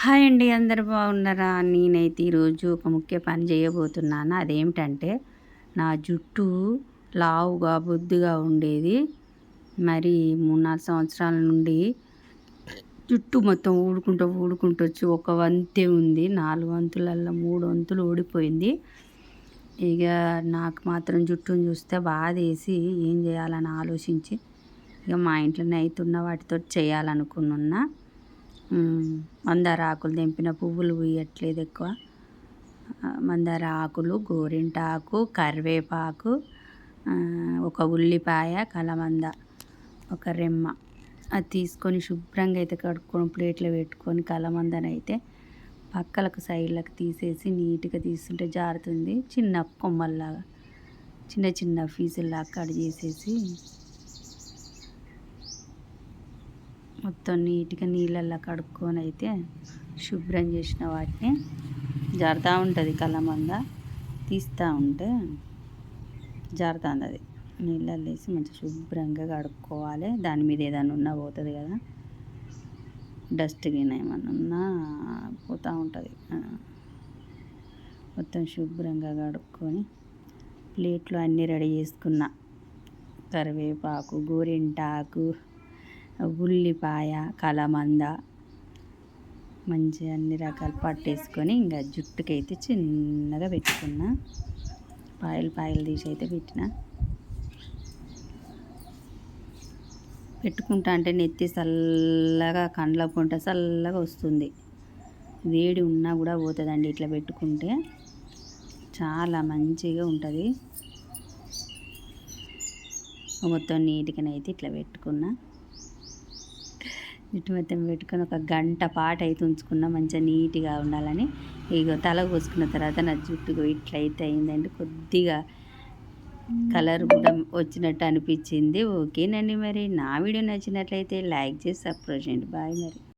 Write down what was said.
Hi అండి అందరు బాగున్నారా? నేనైతే ఈరోజు ఒక ముఖ్య పని చేయబోతున్నాను. అదేమిటంటే నా జుట్టు లావుగా బొద్దుగా ఉండేది. మరి మూడు నాలుగు సంవత్సరాల నుండి జుట్టు మొత్తం ఊడుకుంటూ ఊడుకుంటూ వచ్చి ఒక వంతే ఉంది. నాలుగు వంతులల్లో మూడు వంతులు ఊడిపోయింది. ఇక నాకు మాత్రం జుట్టును చూస్తే బాధేసి ఏం చేయాలని ఆలోచించి ఇక మా ఇంట్లోనే అవుతున్న వాటితో చేయాలనుకున్నా మందార ఆకులు తెంపిన పువ్వులు పూయట్లేదు ఎక్కువ. మందార ఆకులు గోరింటాకు కరివేపాకు ఒక ఉల్లిపాయ కలమంద ఒక రెమ్మ. అది తీసుకొని శుభ్రంగా అయితే కడుక్కొని ప్లేట్లో పెట్టుకొని కలమందనైతే పక్కలకు సైడ్లకు తీసేసి నీట్గా తీసుకుంటే జారుతుంది. చిన్న కొమ్మల్లాగా చిన్న చిన్న పీసుల్లాగా కట్ చేసేసి మొత్తం నీట్గా నీళ్ళల్లో కడుక్కొని అయితే శుభ్రం చేసిన వాటిని జారుతూ ఉంటుంది కలమంద. తీస్తూ ఉంటే జారుతుంది అది నీళ్ళల్లో వేసి మంచిగా శుభ్రంగా కడుక్కోవాలి. దాని మీద ఏదైనా ఉన్నా పోతుంది కదా. డస్ట్ గిన్నె ఏమన్నా ఉన్నా పోతూ ఉంటుంది. మొత్తం శుభ్రంగా కడుక్కొని ప్లేట్లో అన్నీ రెడీ చేసుకున్న. కరివేపాకు గోరింటాకు ఉల్లిపాయ కలమంద మంచిగా అన్ని రకాలు పట్టేసుకొని ఇంకా జుట్టుకైతే చిన్నగా పెట్టుకున్న. పాయలు పాయలు తీసి అయితే పెట్టిన. పెట్టుకుంటా అంటే నెత్తి చల్లగా కండ్ల చల్లగా వస్తుంది. వేడి ఉన్నా కూడా పోతుందండి ఇట్లా పెట్టుకుంటే. చాలా మంచిగా ఉంటుంది. మొత్తం నీట్గానైతే ఇట్లా పెట్టుకున్నా. జుట్టు మొత్తం పెట్టుకొని ఒక గంట పాట అయితే ఉంచుకున్నా మంచిగా నీట్గా ఉండాలని. ఇక తల కోసుకున్న తర్వాత నా జుట్టు ఇట్లయితే అయిందండి. కొద్దిగా కలర్ కూడా వచ్చినట్టు అనిపించింది. ఓకేనండి మరి. నా వీడియో నచ్చినట్లయితే లైక్ చేసి సబ్స్క్రైబ్ చేయండి. బాయ్ మరి.